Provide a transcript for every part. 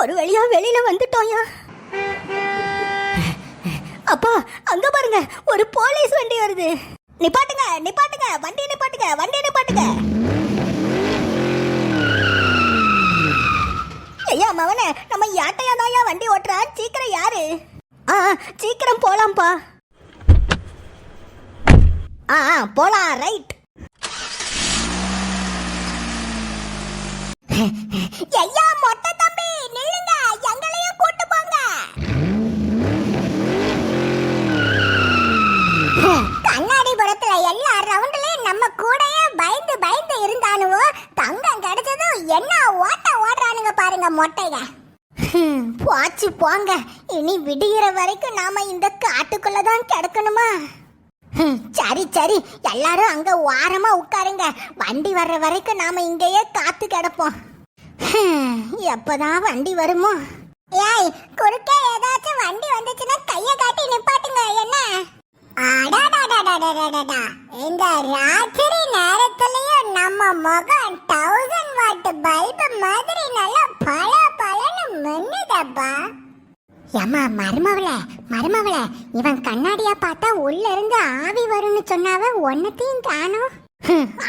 ஒரு வழியா வெளியில வந்துட்டோம்யா அப்பா அங்க பாருங்க ஒரு போலீஸ் வண்டி வருது. நிப்பாட்டுங்க நிப்பாட்டுங்க வண்டி நிப்பாட்டுங்க வண்டி நிப்பாட்டுங்க. ஐயா மவனே நம்ம யாட்டையா தாயா வண்டி ஓட்டுறா? சீக்கிரம் யாரு? ஆ ஆ, சீக்கிரம் போலாம்ப்பா. ஆ ஆ, போலாம் ரைட். ஐயா மொட்டை என்ன ஓட்ட ஓடுறானுங்க பாருங்க மொட்டைங்க போச்சு போங்க. இனி விடுகிற வரைக்கும் நாம இந்த காட்டுக்குள்ள தான் கிடக்கணுமா? சரி சரி. எல்லாரும் அங்க ஓரமா உட்காருங்க. வண்டி வர்ற வரைக்கும் நாம இங்கேயே காத்து கிடப்போம். எப்பதான் வண்டி வருமோ? ஏய் குறுக்கே ஏதாச்சும் வண்டி வந்துச்சுன்னா கைய காட்டி நிப்பாட்டுங்க என்ன? அடாடாடாடாடாடாடா இந்த ராத்திரி நேரத்துலயும் நம்ம முகம் டவு பல்பு மாதிரி நல்லா பல பலன்னு மின்னுதப்பா ஏமா மருமவள மருமவள இவன் கண்ணாடியா பார்த்தா உள்ள இருந்து ஆவி வரும்னு சொன்னாவ ஒன்னத்தையும் காணோம்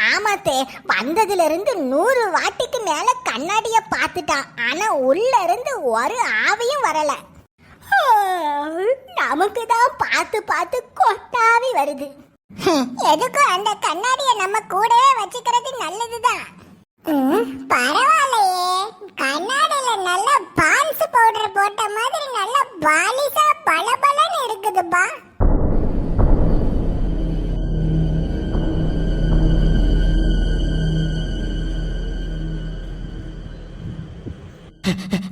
ஆமாத்தே வந்ததுல இருந்து நூறு வாட்டிக்கு மேல கண்ணாடிய பார்த்துட்டான். ஆனா உள்ள இருந்து ஒரு ஆவியும் வரல. நமக்கு தான் பார்த்து பார்த்து கொட்டாவி வருது. எதுக்கும் அந்த கண்ணாடிய நம்ம கூடவே வச்சுக்கிறது நல்லதுதான். பரவாயில்லையே. கண்ணாடியில நல்ல பான்ஸ் பவுடர் போட்ட மாதிரி நல்ல பாலிசா பளபளன்னு இருக்குதுப்பா. யமா யமா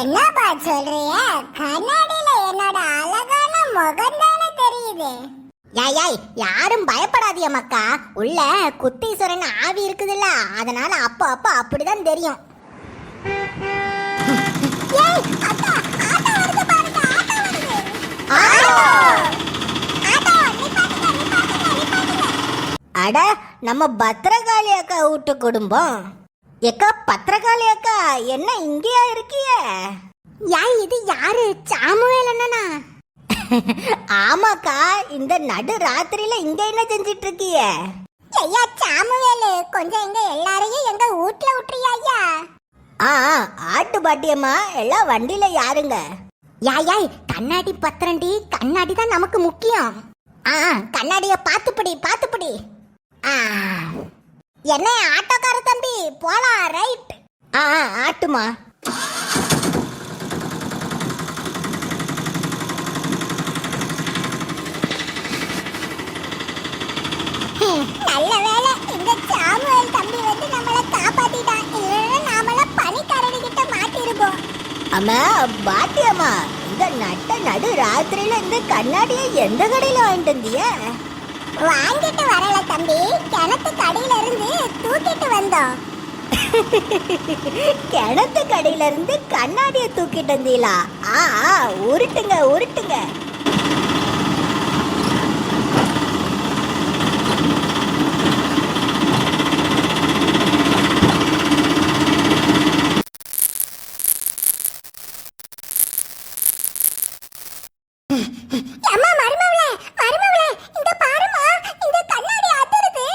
என்னப்பா சொல்றிய? கண்ணாடியில என்னோட அழகான முகம் தானே தெரியுது. யாய் யாரும் பயப்படாதீங்க மக்கா உள்ள குத்தீஸ்வரன் ஆவி இருக்குதுல்ல அதனால அப்போ அப்போ அப்படிதான் தெரியும். அட நம்ம பத்திரகாளி அக்கா வீட்டு குடும்பம். எக்கா பத்திரகாளி அக்கா என்ன இங்கேயா இருக்கிய? யா இது யாரு? சாமுவேல் அண்ணனா ஆமாக்கா இந்த நடு ராத்திரியில இங்க என்ன செஞ்சிட்டு இருக்கிய ஐயா சாமுவேல் கொஞ்சம் எங்க எல்லாரையும் எங்க வீட்ல விட்டுறியா ஐயா? ஆ ஆட்டு பாட்டியம்மா எல்லாம் வண்டியில யாருங்க? யாய் கண்ணாடி பத்திரண்டி கண்ணாடி தான் நமக்கு முக்கியம். ஆ கண்ணாடிய பாத்துப்படி பாத்துப்படி ஆ. என்ன ஆட்டோக்கார தம்பி போலாம் ரைட் ஆ ஆட்டுமா. நல்ல வேலை இந்த சாமுவேல் தம்பி வந்து நம்மள காப்பாத்திட்டான். இல்லைன்னா நாமள பனிக்கரடி கிட்ட மாட்டிருப்போம். அம்மா பாட்டியம்மா இந்த நட்ட நடு ராத்திரியில இந்த கண்ணாடியை எந்த கடையில வாங்கிட்டு வந்திய? வாங்கிட்டு வரல தம்பி. கிணத்து கடையில இருந்து தூக்கிட்டு வந்தோம். கிணத்து கடையில இருந்து கண்ணாடியை தூக்கிட்டு வந்தீங்களா? ஆ ஆ, உருட்டுங்க உருட்டுங்க அம்மா மருமவளே மருமவளே இங்க பாருமா இந்த கண்ணாடி அதிருது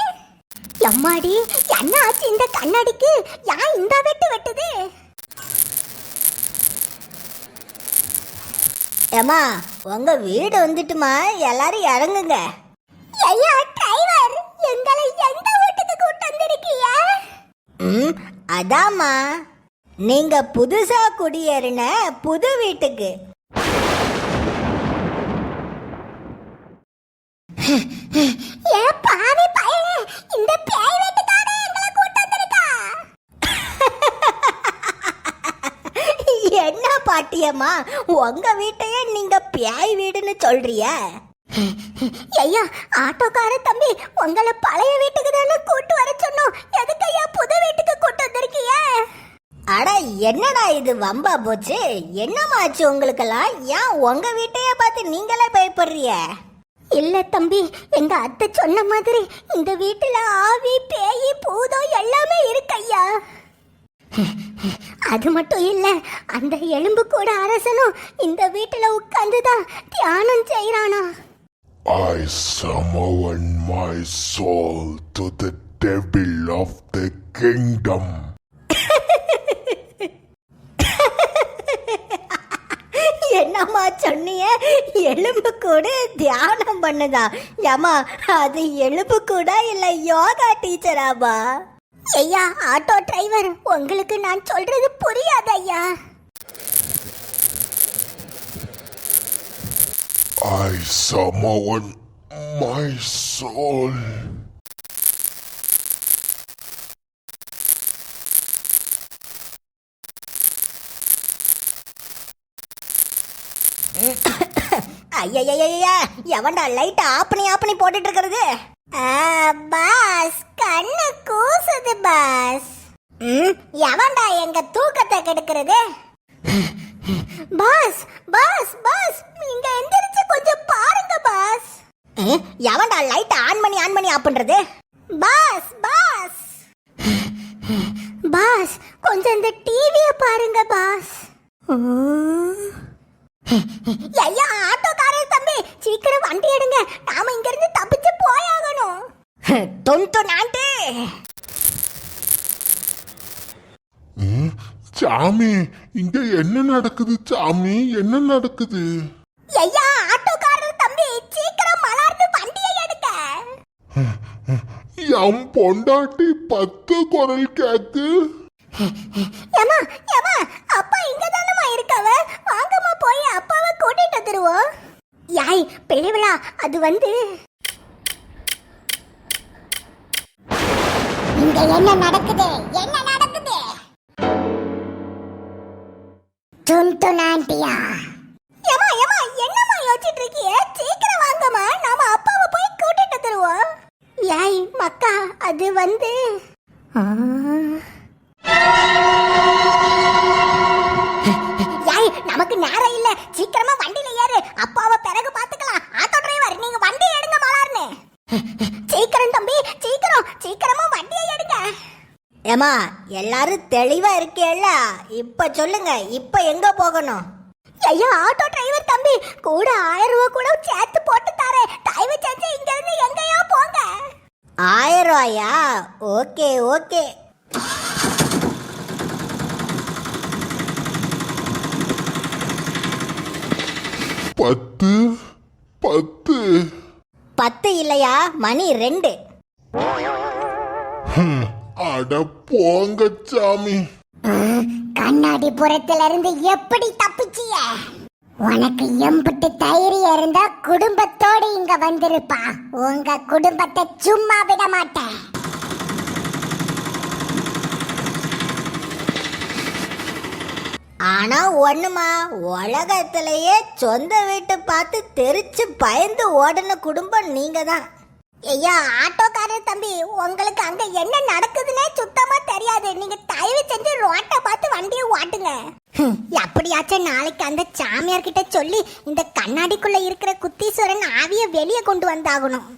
எம்மாடி என்ன ஆச்சு அடிக்கு கண்ணாடிக்கு யா இந்த வெட்டு வெட்டுது? ஏமா உங்க வீடு வந்துட்டுமா? எல்லாரும் இறங்குங்க. ஐயா டிரைவர் எங்களை எந்த வீட்டுக்கு கூட்டு வந்திருக்கீங்க ம் அதாம்மா. நீங்க புதுசா குடியேறின புது வீட்டுக்கு. ஏப்பா ஐயம்மா உங்க வீட்டையே நீங்க பேய் வீடுன்னு சொல்றிய? ஐயா ஆட்டோக்கார தம்பி உங்களை பழைய வீட்டுக்கு தானே கூட்டு வர சொன்னோம். எதுக்கு ஐயா புது வீட்டுக்கு கூட்டு வந்திருக்கீங்க? அட என்னடா இது வம்பா போச்சு? என்னமாச்சு உங்களுக்கெல்லாம்? ஏன் உங்க வீட்டையே பார்த்து நீங்களே பயப்படுறிய இல்ல தம்பி எங்க அத்தை சொன்ன மாதிரி இந்த வீட்டுல ஆவி பேய் பூதம் எல்லாமே இருக்கையா அது மட்டும் இல்ல அந்த எலும்பு கூட அரசனும் இந்த வீட்டுல உட்கார்ந்துதான் தியானம் செய்யறானா I summon my soul to the devil of the kingdom. என்னம்மா சொன்னீங்க எலும்பு கூட தியானம் பண்ணுதா? ஏமா அது எலும்பு கூட இல்ல யோகா டீச்சராமா ஐயா ஆட்டோ டிரைவர் உங்களுக்கு நான் சொல்றது புரியாது ஐயா I summon my soul. ஐயா எவன்டா லைட் ஆஃப் பண்ணி ஆஃப் பண்ணி போட்டுட்டு இருக்கிறது பாஸ் கண்ணு கூசுது பாஸ். எவன்டா எங்க தூக்கத்தை கெடுக்கிறது? பாஸ் பாஸ் பாஸ் நீங்க எந்திரிச்சு கொஞ்சம் பாருங்க பாஸ். எவன்டா லைட் ஆன் பண்ணி ஆன் பண்ணி ஆஃப் பண்றது? Boss boss. பாஸ் கொஞ்சம் இந்த டிவிய பாருங்க பாஸ். ஐயா ஆட்டோக்காரர் தம்பி. சீக்கிரம் வண்டி எடுங்க. நாம இங்க இருந்து தப்பிச்சு போயாகணும். தொண்டு நாட்டு. ம், சாமி இங்க என்ன நடக்குது சாமி? என்ன நடக்குது? ஐயா ஆட்டோக்காரர் தம்பி சீக்கிரம் மலர்ந்து வண்டியை எடுக்க என் பொண்டாட்டி பத்து குரல் கேக்கு. துன்துனாண்டியா ஏமா ஏமா என்னம்மா யோசிச்சிட்டு இருக்கீங்க சீக்கிரம் வாங்கம்மா. நாம அப்பாவை போய் கூட்டிட்டு வந்துருவோம். யாய் மக்கா அது வந்து. யாய் நமக்கு நேரம் இல்ல. சீக்கிரமா வண்டியில ஏறு. அப்பாவை பிறகு பாத்துக்கலாம் ஆட்டோ டிரைவர் நீங்க வண்டி எடுங்க மலார்னு. சீக்கிரம் தம்பி சீக்கிரம். சீக்கிரமா வண்டியை எடுங்க. ஏமா எல்லாரும் தெளிவா இருக்கேல்ல? இப்ப சொல்லுங்க இப்ப எங்க போகணும்? ஐயா ஆட்டோ டிரைவர் தம்பி கூட ஆயிரம் ரூபாய் கூட சேர்த்து போட்டு தரேன். தயவு செஞ்சு இங்க இருந்து எங்கேயோ போங்க. ஆயிரம் ரூபாயா? Okay okay. பத்து பத்து. பத்து இல்லையா? மணி ரெண்டு. அட போங்க சாமி. கண்ணாடி புறத்துல இருந்து எப்படி தப்பிச்சிய? உனக்கு எம்பிட்டு தைரியம் இருந்தா குடும்பத்தோடு இங்க வந்திருப்பா. உங்க குடும்பத்தை சும்மா விட மாட்டேன். ஆனா ஒண்ணுமா உலகத்திலேயே சொந்த வீட்டை பார்த்து தெரிச்சு பயந்து ஓடின குடும்பம் நீங்க தான் ஐயா ஆட்டோ தம்பி உங்களுக்கு அங்க என்ன நடக்குதுன்னே சுத்தமா தெரியாது. நீங்க தயவு செஞ்சு ரோட்டை பார்த்து வண்டியை ஓட்டுங்க. அப்படியாச்சும் நாளைக்கு அந்த சாமியார் கிட்ட சொல்லி இந்த கண்ணாடிக்குள்ள இருக்கிற குத்தீஸ்வரன் ஆவிய வெளியே கொண்டு வந்தாகணும்.